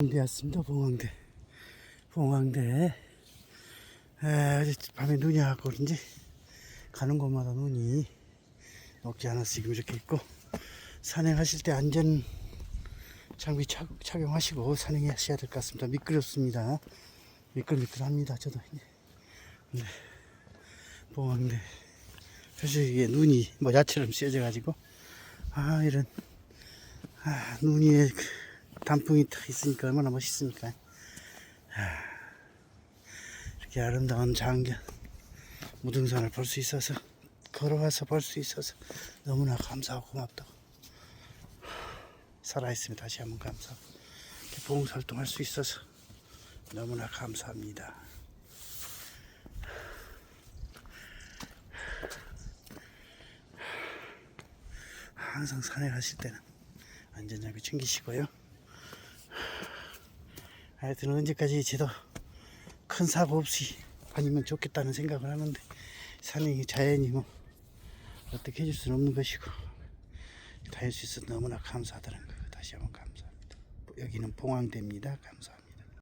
봉황대 왔습니다. 봉황대. 봉황대. 에, 밤에 눈이 와갖고 그런지 가는 곳마다 눈이 녹지 지금 이렇게 있고 산행하실 때 안전 장비 착, 착용하시고 산행하셔야 될 것 같습니다. 미끄럽습니다. 미끌미끌합니다. 저도 이제. 네. 봉황대. 사실 이게 눈이 모자처럼 씌어져가지고 아 이런 아, 눈 위에 그 단풍이 탁 있으니까 얼마나 멋있습니까? 아, 이렇게 아름다운 장견 무등산을 볼 수 있어서 걸어와서 볼 수 있어서 너무나 감사하고 고맙다고 살아있으면 다시 한번 감사하고 이렇게 봉사활동 할 수 있어서 너무나 감사합니다. 항상 산에 가실 때는 안전장비 챙기시고요. 하여튼 언제까지 제도 큰 사고 없이 아니면 좋겠다는 생각을 하는데 산이 자연이 뭐 어떻게 해줄 수는 없는 것이고 다할 수 있어서 너무나 감사하다는 거 다시 한번 감사합니다. 여기는 봉황대입니다. 감사합니다.